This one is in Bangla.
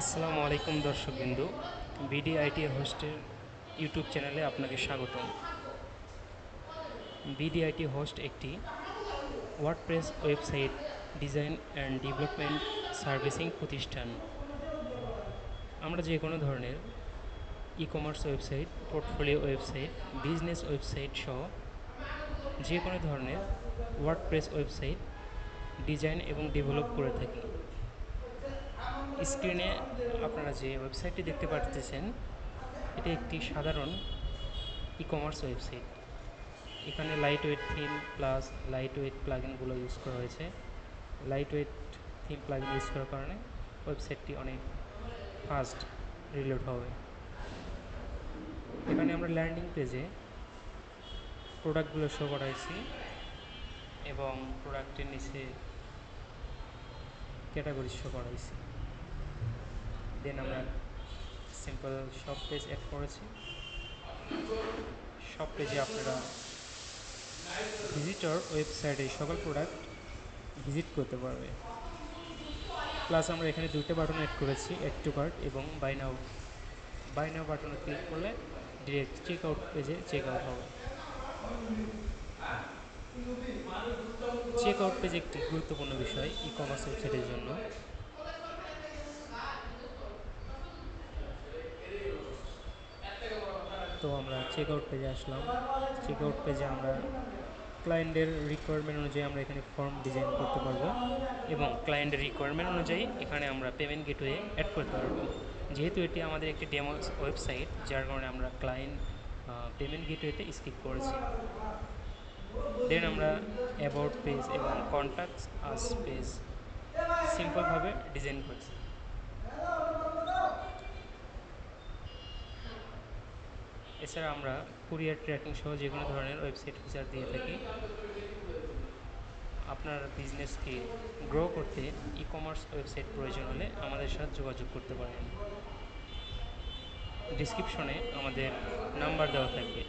আসসালামু আলাইকুম দর্শকবৃন্দ, বিডিআইটি হোস্টের ইউটিউব চ্যানেলে আপনাকে স্বাগতম। বিডিআইটি হোস্ট একটি WordPress website design and development servicing প্রতিষ্ঠান। আমরা যে কোনো ধরনের e commerce website, portfolio website, business website সহ যে কোনো ধরনের ওয়ার্ডপ্রেস ওয়েবসাইট ডিজাইন এবং ডেভেলপ করে থাকি। স্ক্রিনে আপনারা যে ওয়েবসাইটটি দেখতে পাচ্ছেন এটি একটি সাধারণ ই কমার্স ওয়েবসাইট। এখানে light weight theme plus light weight প্লাগিনগুলো use করা হয়েছে। Light weight theme plugin use করার কারণে ওয়েবসাইটটি অনেক ফাস্ট রিলোড হবে। এখানে আমরা ল্যান্ডিং পেজে প্রোডাক্টগুলো শো করাইছি এবং প্রোডাক্টের নিচে ক্যাটাগরি শো করাইছি। দেন আমরা সিম্পল শপ পেজ অ্যাড করেছি। শপ পেজে আপনারা ভিজিটর ওয়েবসাইটে সকল প্রোডাক্ট ভিজিট করতে পারবে প্লাস আমরা এখানে দুটো বাটন অ্যাড করেছি অ্যাড টু কার্ট এবং বাই নাও বাই নাও বাটনে ক্লিক করলে ডিরেক্ট চেক আউট পেজে চেক আউট হবে। চেক আউট পেজ একটি গুরুত্বপূর্ণ বিষয় ই কমার্স ওয়েবসাইটের জন্য। তো আমরা চেক আউট পেজে আসলাম। চেক আউট পেজে আমরা ক্লায়েন্টের রিকোয়ারমেন্ট অনুযায়ী আমরা এখানে ফর্ম ডিজাইন করতে পারব এবং ক্লায়েন্টের রিকোয়ারমেন্ট অনুযায়ী এখানে আমরা পেমেন্ট গেটওয়ে অ্যাড করতে পারব। যেহেতু এটি আমাদের একটি ডেমো ওয়েবসাইট যার কারণে আমরা ক্লায়েন্ট পেমেন্ট গেটওয়েতে স্কিপ করেছি। দেন আমরা অ্যাবাউট পেজ এবং কন্ট্যাক্টস আস পেজ সিম্পলভাবে ডিজাইন করেছি। এছাড়া আমরা কুরিয়ার ট্র্যাকিং সহ যে কোনো ধরনের ওয়েবসাইট ফিচার দিয়ে থাকি। আপনার বিজনেসকে গ্রো করতে ই কমার্স ওয়েবসাইট প্রয়োজন হলে আমাদের সাথে যোগাযোগ করতে পারেন। ডিসক্রিপশনে আমাদের নাম্বার দেওয়া থাকবে।